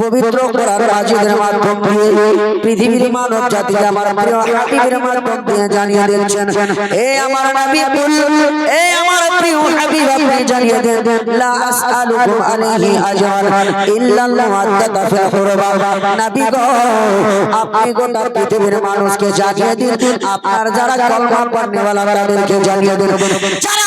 পবিত্র কোরআন পৃথিবীর মানব জাতিকে আমার প্রিয় হাবিবের জানিয়ে এ আমার নবী এ আমার প্রিয় হাবিব, আপনি জানিয়ে দেন, লা আলাইহি ইল্লা নবী গো, আপনি গোটা পৃথিবীর মানুষকে জানিয়ে দিন, আপনার যারা কলমা তাদেরকে জানিয়ে দিন। যারা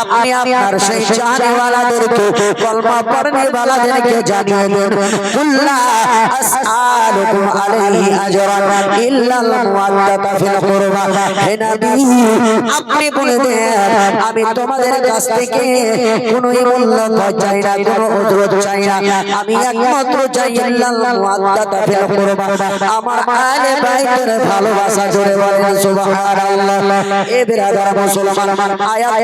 আপনি আপনার সেই জানেওয়ালাদেরকে কলমা পড়নেওয়ালাদেরকে জানিয়ে দেন। কুল্লা আসআলুকুম আলাইহি আজরান ইল্লাল মুআদ্দাতা ফিল কুরবা। হে নবী, আপনি বলে দেন, আমি তোমাদের কাছ থেকে কোনো মূল্য চাই না, কোনো উজরত চাই না। আমি একমাত্র চাই ইল্লাল মুআদ্দাতা ফিল কুরবা। আমার আলে বাইতের ভালোবাসা জোরে বলেন সুবহানাল্লাহ। এ বিরাদার মুসলমান, আয়াত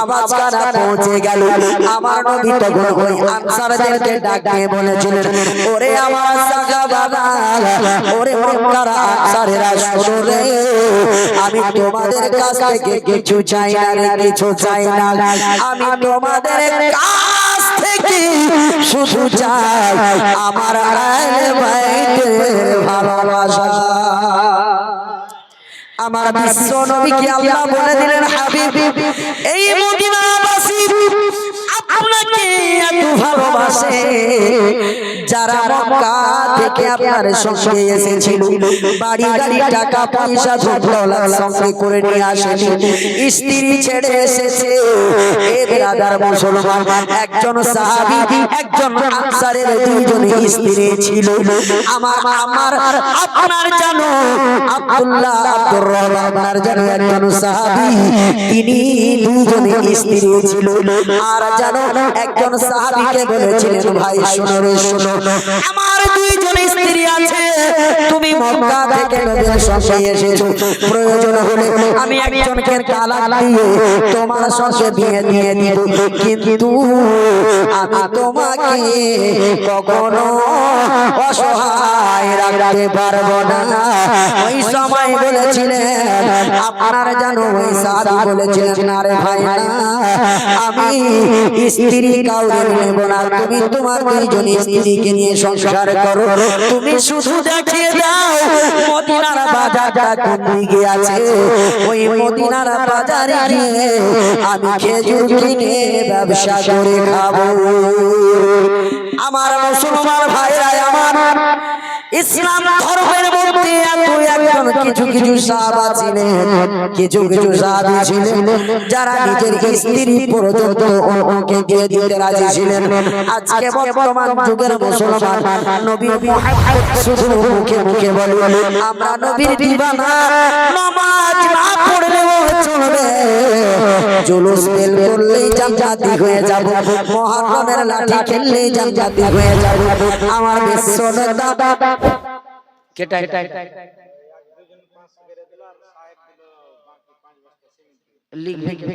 আওয়াজ কারা পৌঁছে গেল? আমার নবী তখন ওই আনসারদেরকে ডাক বলেছিলেন ওরে আমার সাহাবারা ওরে মক্কার আনসারেরা শোনো রে আমি তোমাদের কাছ থেকে কিছু চাই না কিছু চাই না আমি তোমাদের কাছ থেকে শুধু চাই আমার ভালোবাসা। আমার বিশ্ব নবীকে আল্লাহ বলে দিলেন হাবিব। এই মদিনাবাসী আপনাকে এত ভালোবাসে, যারা থেকে আপনার সঙ্গে এসেছিল। বাড়ি গাড়ি, টাকা পয়সা ধুপলা সঙ্গে করে নিয়ে আসেনি। স্ত্রী ছেড়ে এসেছে। এ মুসলমান, একজন সাহাবী, একজন আনসারের দুইজন স্ত্রী ছিল। আমার আমার, আপনার জানো, আব্দুল্লাহ আব্দুর রহমান জানো একজন সাহাবী, তিনি দুইজন স্ত্রী ছিল। আর জানো একজন সাহাবীকে বলেছিলেন, ভাই, শোনো রে, শোনো। আমার দুইজন স্ত্রী আছে। তুমি মক্কা থেকে নবীর এসেছ। প্রয়োজন হলে আমি একজনকে তালাক দিয়ে তোমার বিয়ে দিয়ে দিব। কিন্তু আমি তোমাকে কখনো অসহায় রাখতে পারব না। ওই সময় বলেছিলেন, আপনার জানো ওই সাদি বলেছিলেন না রে ভাই তুমি তোমার দুইজন স্ত্রীকে নিয়ে সংসার করো। তুমি শুধু দাও দিকে আছে? ওই মদিনার বাজারে গিয়ে আমি খেজুর ব্যবসা করে খাব। আমার মুসলমান ভাইরা, আমার ইসলাম ধর্মের মধ্যে এত একজন কিছু কিছু সাহাবা ছিলেন কিছু কিছু সাহাবী ছিলেন যারা নিজের স্ত্রী পর্যন্ত দিয়ে দিতে রাজি ছিলেন। আজকে বর্তমান যুগের মুসলমান নবী শুধু মুখে মুখে বলে আমরা নবীর দিবানা নামাজ না পড়লেও চলবে। জুলুস বেল করলেই জান্নাতি হয়ে যাব। মহরমের লাঠি খেললেই জান্নাতি হয়ে যাব। আমার বিশ্ব দাদা কেটা লিখবে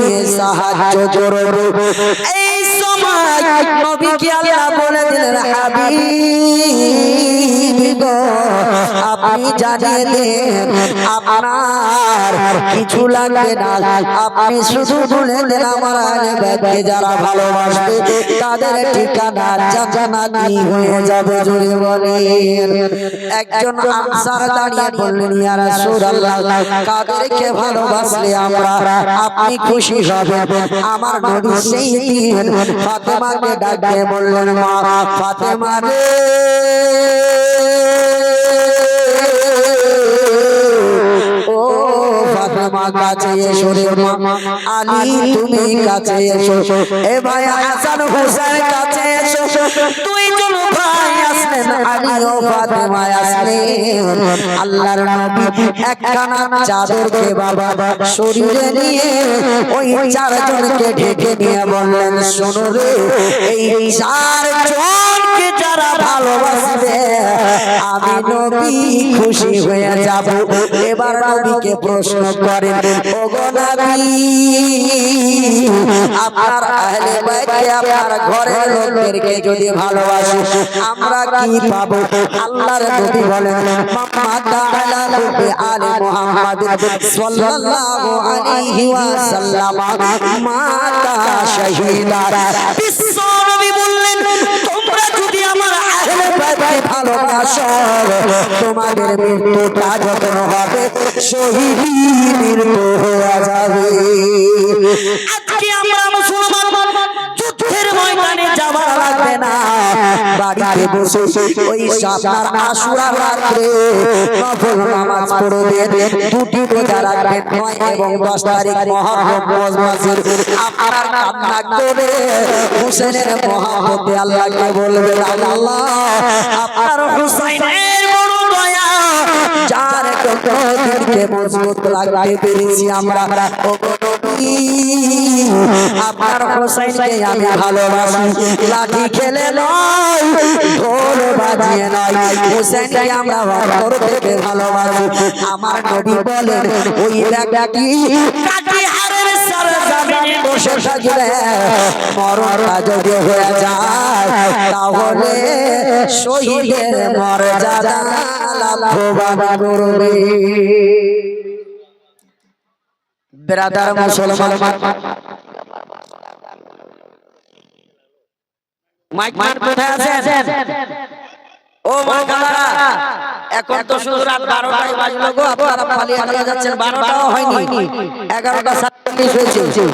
দিয়ে সাহায্য করব। এই সময় নবীকে আল্লাহ বলে দিলেন হাবিব। আপনি জানিয়ে দেন আপনার কিছু লাগবে না। আপনি শুধু বলে দেন আমার ব্যাগকে যারা ভালোবাসবে তাদের ঠিকানা জানা কি হয়ে যাবে জুড়ে বলেন। একজন আনসার দাঁড়িয়ে বললেন ইয়া রাসূলুল্লাহ কাদেরকে ভালোবাসলে আমরা আপনি খুশি হবেন। আমার নবী সেই দিন ফাতেমাকে ডাকে বললেন মা ফাতেমা রে। আল্লাহর একখানা চাদরকে বাবা শরীরে নিয়ে ওই চারজনকে ঢেকে নিয়ে বললেন শোনো এই চারজনকে যারা ভালোবাসবে, আমি নবী খুশি হয়ে যাব। এবার নবীকে প্রশ্ন করেন, ওগো নবী, আপনার আহলে বাইতকে, আপনার ঘরের লোকদেরকে যদি ভালোবাসি আমরা কি পাবো? আল্লাহর নবী বলেন মাম্মা তাআলা রব্বি আলি মুহাম্মাদ সাল্লাল্লাহু আলাইহি ওয়াসাল্লাম, মাতা শাহীদা, বিশ্ব নবী বললেন তোমরা যদি আমার বাইতকে ভালোবাসো। তোমাদের মৃত্যুটা যখন হবে শহীদ মৃত্যু হয়ে যাবে। আজকে আমরা মুসলমান ময়দানে যাওয়া লাগবে না। বাড়িতে বসে ওই আপনার আশুরার রাত্রে নফল নামাজ পড়বে। দুটি রোজা রাখবেন, নয় এবং দশ তারিখ মহরম মজমাসের আপনার কান্না করে হুসেনের মহাব্বতে আল্লাহকে বলবে আল্লাহ, আপনার হুসাইনের দিনকে মজবুত লাগতে পেরেছি আমরা। আপনার হোসাইনকে আমি ভালোবাসি। লাঠি খেলে নয়, ঢোল বাজিয়ে হোসেনকে আমরা অন্তর থেকে ভালোবাসি। আমার নবী বলেন, ওই হারের সরজমিনে বসে থাকলে মরণটা যদি হয়ে যায়। তাহলে শহীদের মর্যাদা লাভবান করবে ব্রাদার মুসলমান, মাইক মান কোথায় আছেন? ও মা কালারা, এখন তো এগারোটা সাতচল্লিশ হয়েছে।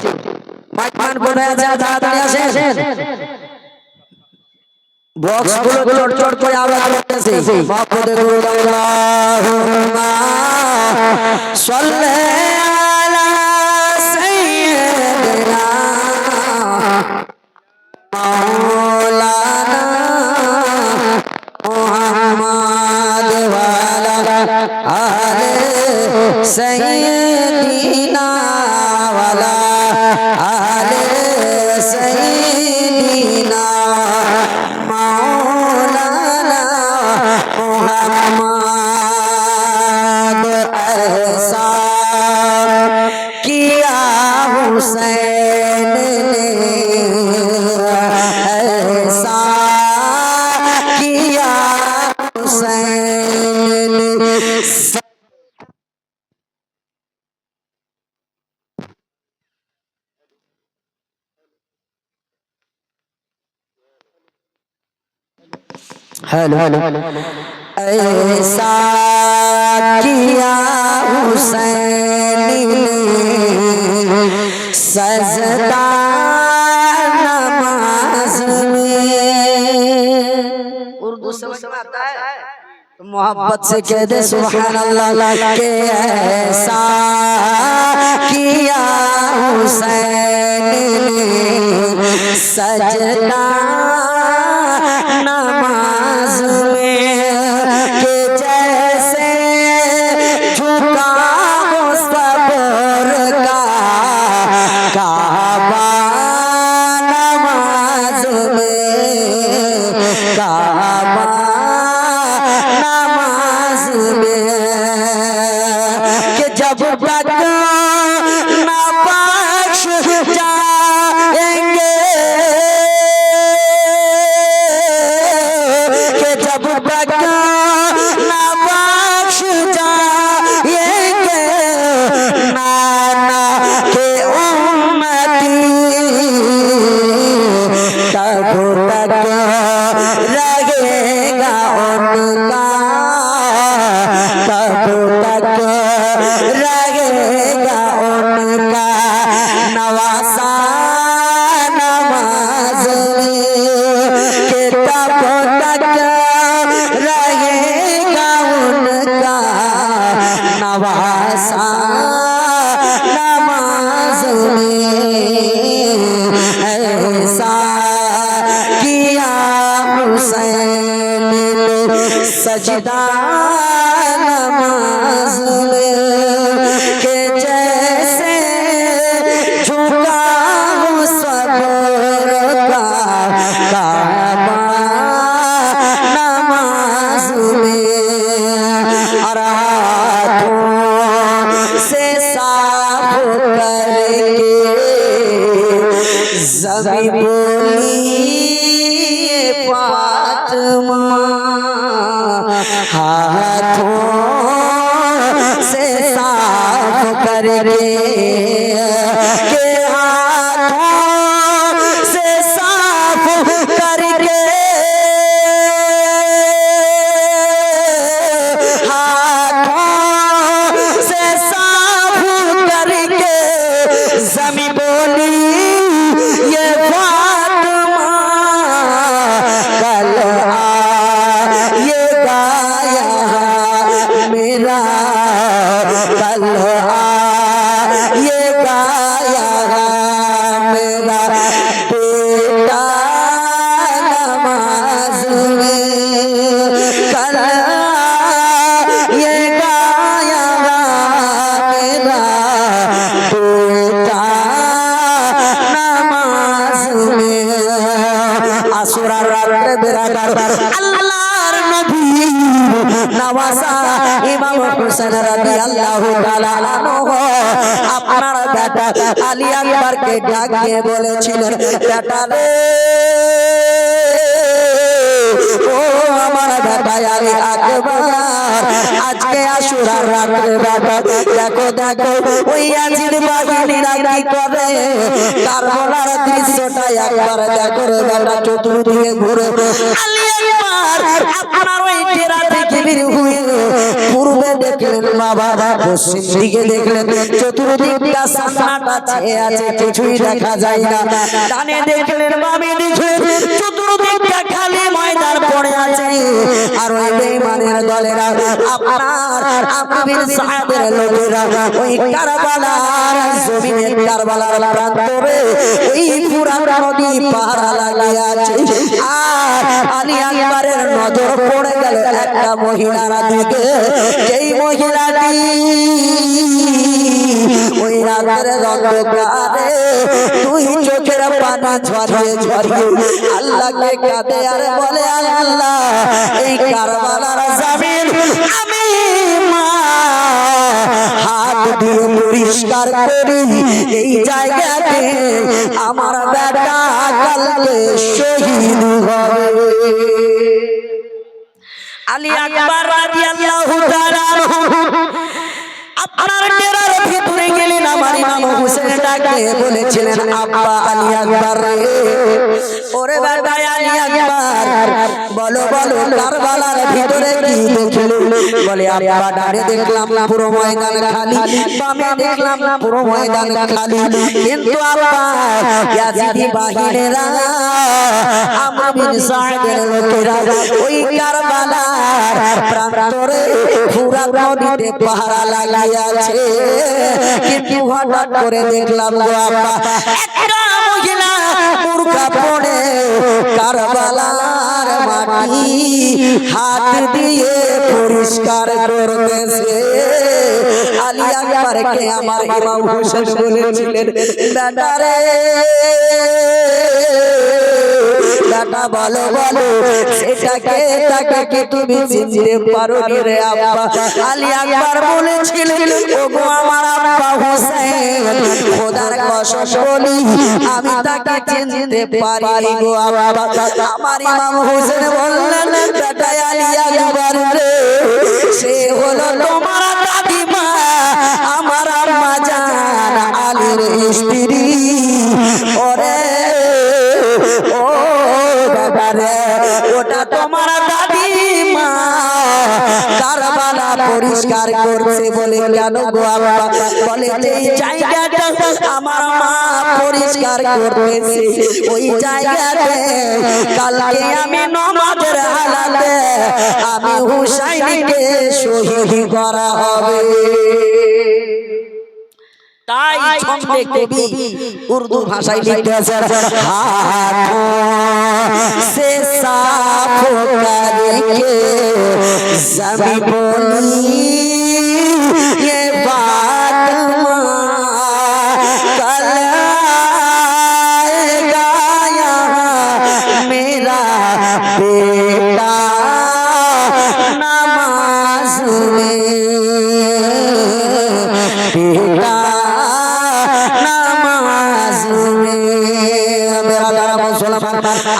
মাইক মান কোথায় আছে তাড়াতাড়ি আসেন। বক্সগুলো চট করে আওয়াজ করতেছে। মাহমুদ আল্লাহুম্মা সাল্লি আলা সাইয়্যিদিনা মাওলানা মুহাম্মদ ওয়ালা हेलो। ऐसा किया हुसैन सजदा नमाज़ में। उर्दू समझ में आता है? मोहब्बत से कह दे सुभान अल्लाह के ऐसा किया हुसैन ने सजदा কালো আ আলী আকবরকে ডাকিয়ে বলেছিলেন বেটা রে, ও আমার বেটা আলী আকবর, আজকে আশুরা রাতে বেটা, দেখো দেখো, ওই আজির বাহিনীরা কি করে? কারবালার দৃশ্যটা একবার দেখো বেটা, চতুর্দিকে ঘুরে। আলী আপনার ওই ডেরা থেকে বের হয়ে পূর্বে দেখলেন মা বাবা পশ্চিম দিকে দেখলেন চতুর্দিকটা সামনাটা আছে কিছুই দেখা যায় না। ডানে দেখলেন বামে দেখলেন চতুর্দিকটা খালি ময়দান পড়ে আছে আর ওই বেঈমানের দলেরা, আপনার আবির সাহাবের লোকেরা, ওই কারবালার জমিনের কারবালার প্রান্তরে ওই পুরা নদী পাহারা লাগিয়ে আছে। আর আলী আকবরের নজর পড়ে গেল একটা মহিলার দিকে। যেই মহিলাটি ওই রাতের অন্ধকারে তুই চোখের পানি ঝরিয়ে ঝরিয়ে আল্লাহকে কাঁদে আর বলে আল্লাহ? এই কারবালার জামিন আমি মা হাত দিয়ে পরিষ্কার করি। এই জায়গাতে আমার বেটা কালকে শহীদ হবে। আলী আকবর রাদিয়াল্লাহু তাআলা আপনার ডেরার ভিতরে গেলেন, আমার ইমাম হোসেন ডাকে বলেছিলেন, আব্বা আলী আকবর রে। ওরে বাবা, আলী আকবর, বলো বলো, কারবালার ভিতরে কি দেখলেন বলে, আব্বা, ডানে দেখলাম পুরো ময়দান খালি, বামে দেখলাম পুরো ময়দান খালি। কিন্তু আব্বা, ইয়াজিদি বাহিনীরা আমর বিন সাদের লোকেরা, ওই কারবালার প্রান্তরে পুরা নদীতে পাহারা লাগিয়েছে কিন্তু হঠাৎ করে দেখলাম পড়ে কারবালার মাটি হাত দিয়ে পরিষ্কার করতেছে। আলী আমার ইমাম হোসেন বলেছিলেন বেটারে বেটা বলো বলো। সেটাকে তাকে তুমি চিনতে পারো রে আব্বা। আলী আকবর বলেছিলেন, ওগো আমার আব্বা হোসেন, খোদার কসম বলি, আমি তাকে চিনতে পারি গো আব্বা। আমার ইমাম হোসেন বললেন বেটা আলী আকবর রে, সে হলো তোমার দাদিমা আমার আম্মা জান, আলীর স্ত্রী। ওরে তোমার দাদি মা পরিষ্কার করছে বলে কেন গো আব্বা? বলে যে জায়গাটা আমার মা পরিষ্কার করতেছে, ওই জায়গাতে কালকে আমি নমাজের হালাতে আমি হুসাইনকে শহীদ করা হবে। তাই কবি উর্দু ভাষায় লিখতে আছে সে বলি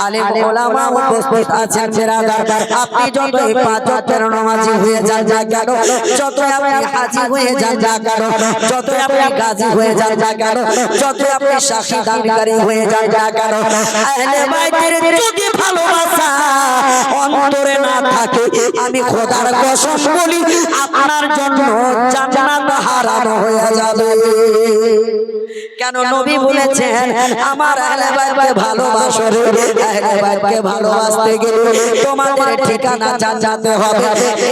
আলেম ওলামা উপস্থিত আছেন বেরাদার আপনি যতই পাঁচ নামাজি হয়ে যান না কেন যতই আপনি হাজি হয়ে যান না কেন যতই আপনি গাজী হয়ে যান না কেন যতই আপনি সাক্ষী দাবিকারী হয়ে যান না কেন আহলে বাইতের যদি ভালোবাসা অন্তরে না থাকে আমি খোদার কসম বলি আপনার জন্য জান্নাত হারাম হয়ে যাবে। কেন নবী বলেছেন আমার আহলে বাইতকে ভালোবাসো রে আহলে ভালোবাসতে গেলে তোমাদের ঠিকানা জানতে হবে।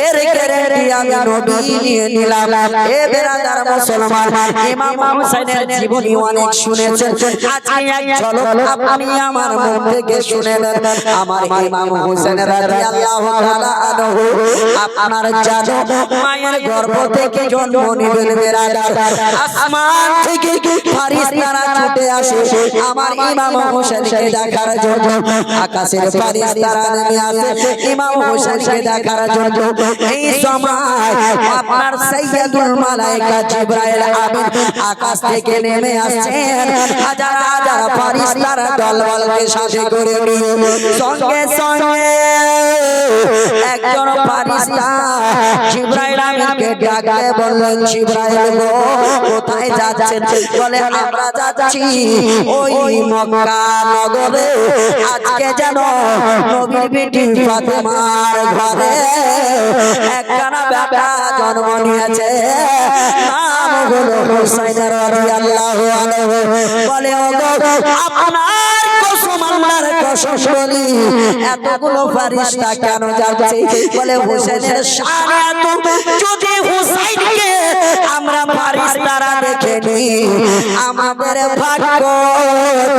এর গ্যারান্টি আমি নবী নিয়ে নিলাম। এ বেরাদার মুসলমান, ইমাম হুসাইনের জীবনী অনেক শুনেছেন। এক আপনি আমার মুখ থেকে শুনে আমার ইমাম হুসাইন রাদিয়াল্লাহু তাআলা আনহু, আপনার জানো মায়ের গর্ভ থেকে জন্ম নিবেন বেরাদার। আসমান থেকে ফারিস্তারা ছুটে আসে। আমার ইমাম হোসেনকে দেখার জন্য আকাশের ফারিস্তারা নেমে আসে। ইমাম হোসেনকে দেখার জন্য এই সময় আপনার সাইয়্যিদুল মালায়েকা জিবরাইল আমিন আকাশ থেকে নেমে আসছেন। হাজার হাজার ফারিস্তারা দলবলকে সাথে করে নিয়ে সঙ্গে সঙ্গে একজন ফারিস্তা জিবরাইল আমিনকে ডাকলে বললেন, জিবরাইল গো, কোথায় যাচ্ছেন? বলে, আমরা যাচ্ছি ওই মক্কা নগরে। আজকে যেন নবীর বেটি ফাতেমার ঘরে একখানা বেটা জন্ম নিয়েছে। নাম হলো হুসাইন রাদিয়াল্লাহু আনহু। বলে, ওগো, আপনার কসম আল্লাহর কসম বলি, এতগুলো ফারিস্তা কেন যাচ্ছে? বলে হোসেনের শান এত, যদি হুসাইনকে আমরা দেখে নি আমাদের ভাগ্য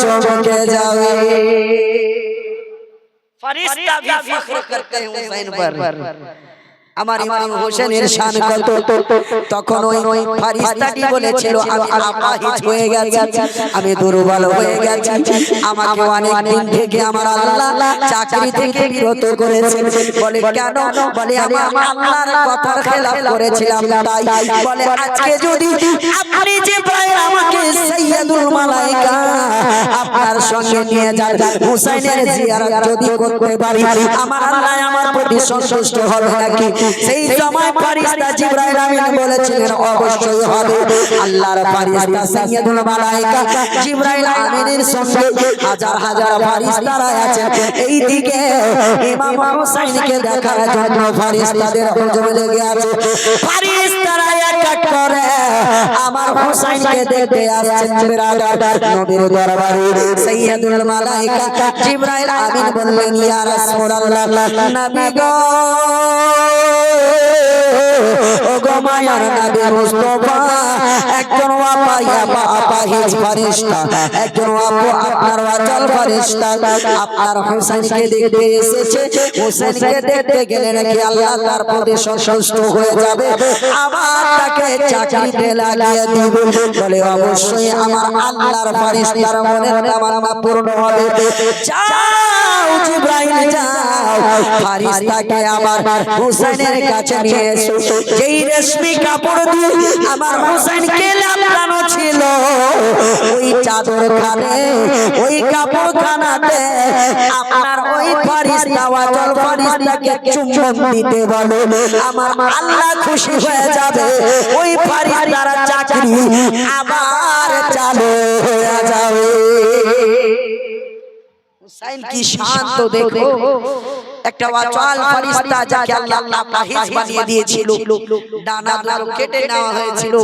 চমকে যাবে। फरिश्ता भी फख्र करते हैं हुसैन पर। আমার ইমাম হোসেনের শান কত তখন ওই ওই ফারিস্তাটি বলেছিল আমি আপাহিজ হয়ে গেছি। আমি দুর্বল হয়ে গেছি। আমাকে অনেক দিন থেকে আমার আল্লাহ চাকরি থেকে বিরত করেছে। বলে কেন? বলে আমি আল্লাহর কথার খেলাফ করেছিলাম। তাই বলে আজকে যদি আপনি যে প্রায় আমাকে সাইয়্যিদুল মালাইকা আপনার সঙ্গে নিয়ে যান হুসাইনের জিয়ারত যদি করতে পারি আমার আল্লাহ আমার প্রতি সন্তুষ্ট হবে নাকি? সেই সময় ফারিস্তা জিবরাইল আমিন বলেছিলেন অবশ্যই হবে। আল্লাহর ফারিস্তা সাইয়্যিদুল মালায়েকা জিবরাইল আমিনের সঙ্গে হাজার হাজার ফারিস্তারা আছে এই দিকে ইমাম হোসেনকে দেখার জন্য ফারিস্তাদের হুজুম লেগে আছে। ফারিস্তারা এক এক করে আমার হুসাইনকে দেখতে আসছেন বিরাদার নবীর দরবারে। সাইয়্যিদুল মালায়েকা জিবরাইল আমিন বললেন, ইয়া রাসূলুল্লাহ, নবী গো মায়ার নবী মুস্তাফা, একজন একজন আপু আপনার ওয়াজাল আপনার এসেছে। দেখতে গেলে নাকি আল্লাহ তার প্রতি সন্তুষ্ট হয়ে যাবে। আবার তাকে লাগিয়ে দিবে বলে অবশ্যই আমার আল্লাহর ফেরেশতার মনের তামান্না পূর্ণ হবে। যাও জিব্রাইল যাও। ফারিস্তাকে আমার হোসেনের কাছে নিয়ে এসো। যেই রেশমি কাপড় দিয়ে আমার হোসেনকে লাগানো ছিল। ওই চাদর খানে ওই কাপড় খানাতে ওই ফারিস্তা ওয়াজল ফারিস্তাকে চুম্বন দিতে বলো। আমার আল্লাহ খুশি হয়ে যাবে। ওই ফারিস্তার চাকরি আবার চালু হয়ে যাবে। হুসাইন কি শান্ত দেখো। একটা ওয়াচাল ফরিস্তা যাকে আল্লাহ আল্লাহ পাহিজ বানিয়ে দিয়েছিল। ডানা দুটো কেটে নেওয়া হয়েছিল।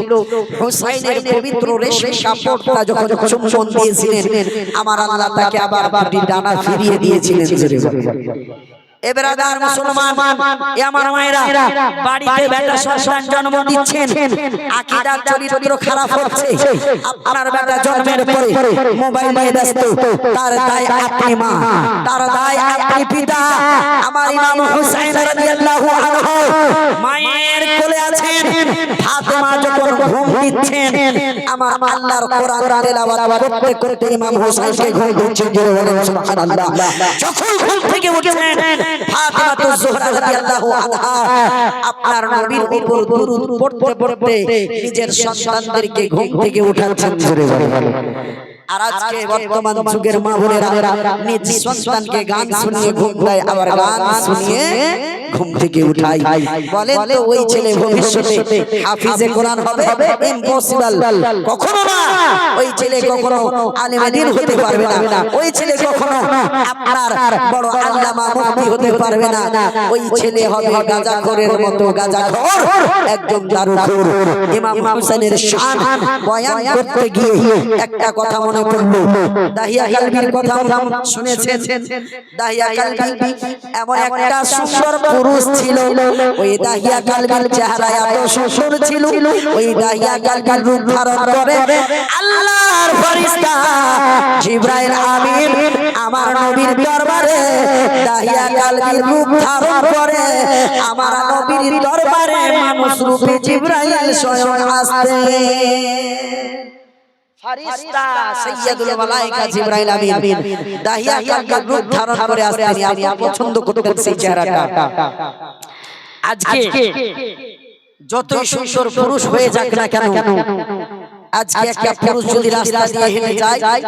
হুসাইনের পবিত্র রেশমি কাপড়টা যখন চুম্বন দিয়েছিলেন আমার আল্লাহ তাকে আবার দুটি ডানা ফিরিয়ে দিয়েছিলেন। এবারাদার মুসলমান এ আমার মায়েরা বাড়িতে বেটা সন্তান জন্ম দিচ্ছেন আকীদার চরিত্র খারাপ হচ্ছে আপনার বেটা জন্মের পরে মোবাইল নিয়ে ব্যস্ত তার দায় আপনি মা তার দায় আপনি পিতা আমার ইমাম হুসাইন রাদিয়াল্লাহু আনহু ঘুম থেকে নিজের সন্তানদেরকে ঘুম থেকে উঠাচ্ছেন ঘুম থেকে উঠাই বলেন তো ওই ছেলে ভবিষ্যতে হাফিজে কোরআন হবে ইম্পসিবল কখনো না। ওই ছেলে কখনো আলেমে দিন হতে পারবে না। ওই ছেলে কখনো আপনার বড় আল্লামা মুফতি হতে পারবে না। ওই ছেলে হবে গাঁজাখোরের মতো গাঁজাখোর একজন দারুখোর ইমাম হুসাইনের শান বয়ান করতে গিয়ে একটা কথা মনে পড়ল। দাহিয়া কালবির কথা শুনেছেন। দাহিয়া কালবি এমন একটা সুন্দর পুরুষ ছিল। ওই দাহিয়া কালবির চেহারা এত সুন্দর ছিল ওই দাহিয়া কালবির রূপ ধারণ করে আল্লাহর ফেরেশতা জিবরাইল আমিন আমার নবীর দরবারে দাহিয়া কালবির রূপ ধারণ করে আমার নবীর দরবারে মানুষ রূপে জিবরাইল স্বয়ং আসতে ফারিস্তা সাইয়্যিদুল মালায়েকা জিবরাইল আমিন দাহিয়া কালবির রূপ ধারণ করে আসতেন। আপনি পছন্দ করতেন সেই চেহারাটা। আজকে যতই সুন্দর পুরুষ হয়ে যাক না কেন আজকে একটা পুরুষ যদি রাস্তা দিয়ে হেঁটে যায়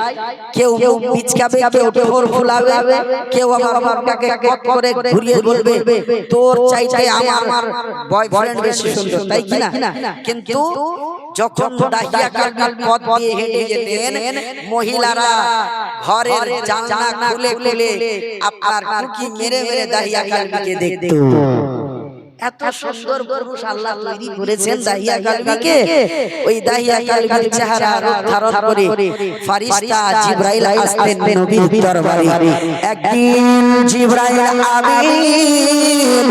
কেউ পিচকাবে কেউ ঠোর ফুলাবে কেউ আমার বাবাকে কত করে ঘুরিয়ে বলবে তোর চাইতে আমার বয়ফ্রেন্ড বেশি সুন্দর। তাই কি না? কিন্তু যখন পথ দিয়ে হেঁটে যেতেন মহিলারা ঘরের জানলা খুলে খুলে আপনার মেরে মেরে দাহিয়া কালবিকে দেখতো। এত সুন্দর পুরুষ আল্লাহ তৈরি করেছেন দাহিয়া কালবিকে ওই দাহিয়া কালবির চেহারা ধারণ করে ফারিস্তা জিব্রাইল আসতেন নবীর দরবারে। একদিন জিব্রাইল আমিন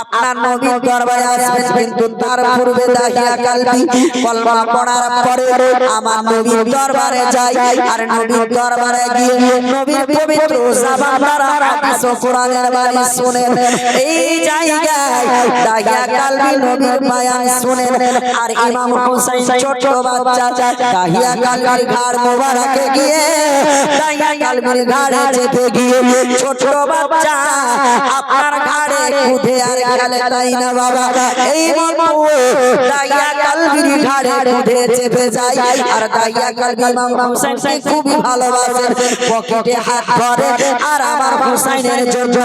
আপনার নবীর দরবারে আসবেন কিন্তু তার পূর্বে দাহিয়া কালবি। কলমা পড়ার পরে আমার নবীর দরবারে যাই আর নবীর দরবারে গিয়ে নবীর পবিত্র জবান দ্বারা হাদিস ও কোরআনের বাণী শুনেন। এই জায়গায় দাহিয়া কালবি নবীর বয়ান শুনেন। আর ইমাম হুসাইন ছোট বাচ্চা দাহিয়া কালবির ঘাড় মোবারকে গিয়ে দাহিয়া কালবির ঘাড়ে চেপে গিয়ে ছোট বাচ্চা আপনার ঘাড়ে খুদে আর গেলে তাই না বাবা? এই মতো দাহিয়া কালবির ঘাড়ে খুদে চেপে যায়। আর দাহিয়া কালবি ইমাম হুসাইনকে খুবই ভালোবাসেন পকেটে হাত ধরে। আর আমার হুসাইনের জন্য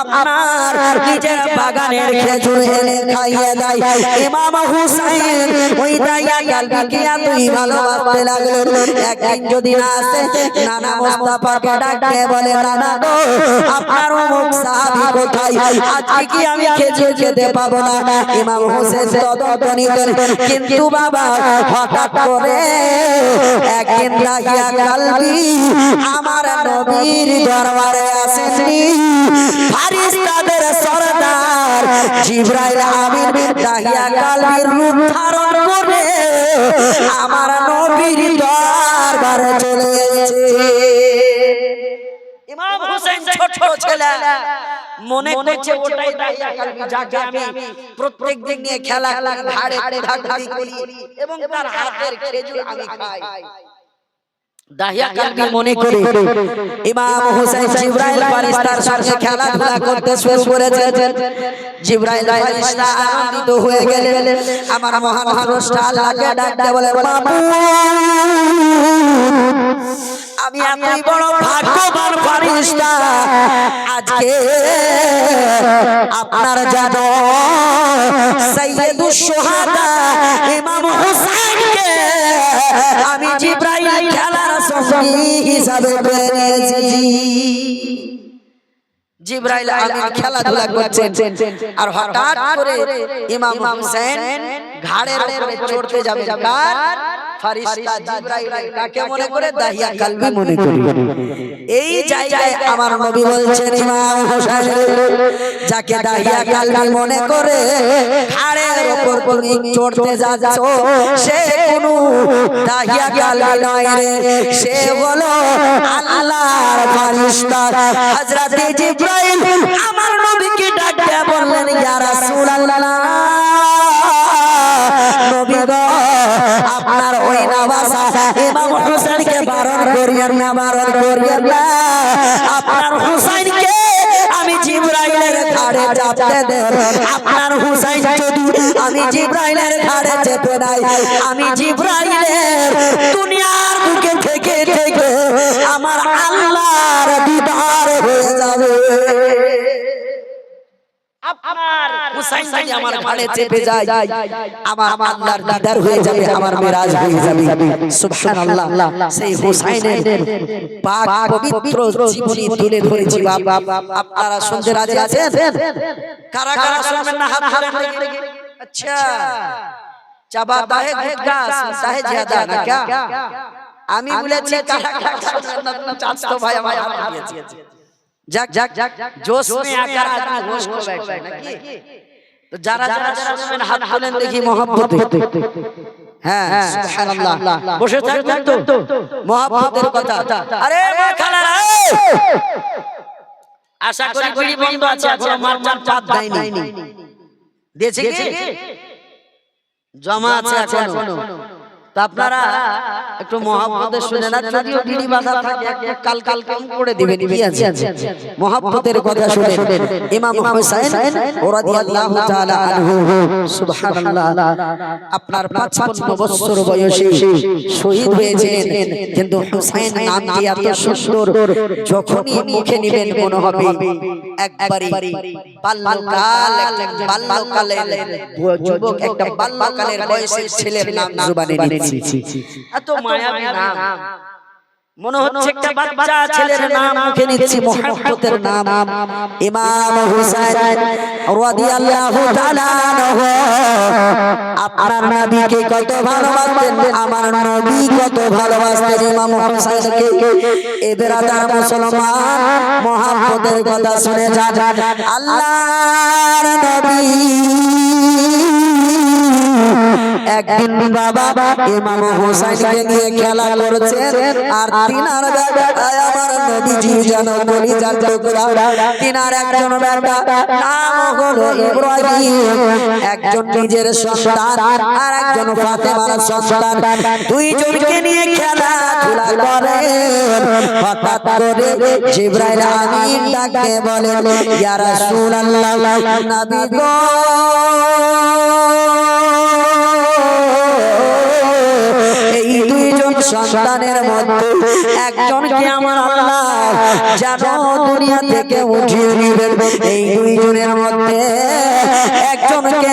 আপনার নিজের বাগানের খেজুর এনে খাইয়ে দেয়। ইমাম হুসাইন ওই দাইয়া কালবিকে এতই ভালোবাসতে লাগলেন। একদিন যদি না আসে নানা মোস্তাফাকে ডাকতে বলে নানা গো আপনার অমুক সাহাবী কোথায়? আজকে কি আমি খেজুর খেতে পাবো না? ইমাম হোসেন তদন্ত নিতেন। কিন্তু বাবা, হঠাৎ করে একদিন লাগিয়া কালবি, আমার নবীর দরবারে আসেননি। ফারিস্তাদের সরদার জিবরাইল আমিন দাহিয়া কালবির রূপ ধারণ করে মনে করছে ওটাই যাকে আমি প্রত্যেক দিন নিয়ে খেলা খেলা ঘাড়ে ধারে করি এবং তার হাতের খেজুর আমি খাই। দাহিয়া কালবি মনে করে। ইমাম হোসেন জিবরাইল ফারিস্তার সঙ্গে খেলাধুলা করতে শুরু করেছেন। জিবরাইল ফারিস্তা আনন্দিত হয়ে গেলেন। আমার মহান স্রষ্টা আল্লাহকে ডাকতে বলে আমি এতই বড় ভাগ্যবান ফারিস্তা আজকে আপনার যেন সৈয়দুস সোহাদা ইমাম হুসাইনকে আমি জিব্রাইল খেলার সঙ্গী হিসাবে পেয়েছি জিব্রাইল আমিন খেলাধুলা করছেন। আর হঠাৎ করে ইমাম হুসেন ঘাড়ের উপরে চড়তে যাবে। কার? ফারিস্তা জিব্রাইল কাকে মনে করে দাহিয়া কালবি মনে করে। এই জায়গায় আমার নবী বলছেন ইমাম হোসেন যাকে দাহিয়া কালবি মনে করে ঘাড়ের উপর তুমি চড়তে যাচ্ছ সে কোনো দাহিয়া কালবি নয় রে। সে হলো আল্লাহর ফারিস্তা হযরত জিব্রাইল আমার নবীকে ডাক দিয়ে বললেন ইয়া রাসূলুল্লাহ আপনার ওই নামাজা ইমাম হোসেনকে বারণ করিয়েন না বারণ করিয়েন না। আপনার হুসাইনকে আমি জিব্রাইলের ঘাড়ে চাপতে দেব। আপনার হুসাইন যদি আমি জিব্রাইলের ঘাড়ে চেপে নাই আমি জিব্রাইলের হুসাইন যদি আমার ঘাড়ে চেপে যায় আমার আল্লাহর দিদার হয়ে যাবে আমার মেরাজ হয়ে যাবে সুবহানাল্লাহ সেই হুসাইনের পাক পবিত্র জীবনী তুলে ধরেছি বাবা আপনারা শুনতে রাজি আছেন কারা কারা শুনবেন না হাত ধরে দেখি আচ্ছা চাবাতা है गुटखा सुनता है ज्यादा ना क्या আমি বলেছি কারা কারা শুনবেন না চাচতো ভাই আমার হাত দিয়েছে যাক যাক যাক जोश में आकर आदमी होश खो बैठे নাকি তো যারা যারা শুনবেন হাত তোলেন দেখি মহব্বতে হ্যাঁ সুবহানাল্লাহ। বসে থাকবেন তো? মহব্বতের কথা। আরে মা খালারা আশা করি বিড়ি বন্ধ আছে এখনও মারচান চাপ দেয়নি। দিয়েছে কি? জমা আছে এখনও। তো আপনারা একটু মহাব্বতে শুনে না যদিও বিড়ি বাঁধা থাকে এক কাল কাল কম করে দিবেন কি আছে? মহাব্বতের কথা শুনে ইমাম হুসাইন রাদিয়াল্লাহু তাআলা আনহু। সুবহানাল্লাহ। আপনার 55 বছর বয়সে শহীদ হয়েছিলেন কিন্তু হুসাইন নামটি এত সুন্দর যখনই মুখে নেবেন মনে হবে একবারই বাল্যকাল বাল্যকালের যুবক একটা বাল্যকালের বয়সের ছেলের নাম জুবানে নিচ্ছি এত মায়াবী নাম। মনে হচ্ছে একটা বাচ্চা ছেলের নাম। মুখে নিচ্ছি মুহাম্মদের নাম। ইমাম হুসাইন রাদিয়াল্লাহু তাআলা আপনার নবীকে কত ভালোবাসতেন আমার নবী কত ভালোবাসতেন ইমাম হুসাইনকে। এ বেরাদার মুসলমান মুহাম্মদের কথা শুনে যান। আল্লাহর নবী। একদিন বাবা ইমাম হোসেনকে নিয়ে খেলা করছেন। আর তিনার আমার নবীজি যেন তিনার একজন নাম হলো ইব্রাহিম। একজন নিজের সন্তান আর একজন ফাতেমার সন্তান। নিয়ে খেলা গো! সন্তানের মধ্যে একজনকে আমার আল্লাহ যেন দুনিয়া থেকে উঠিয়ে নিবেন। এই দুইজনের মধ্যে একজনকে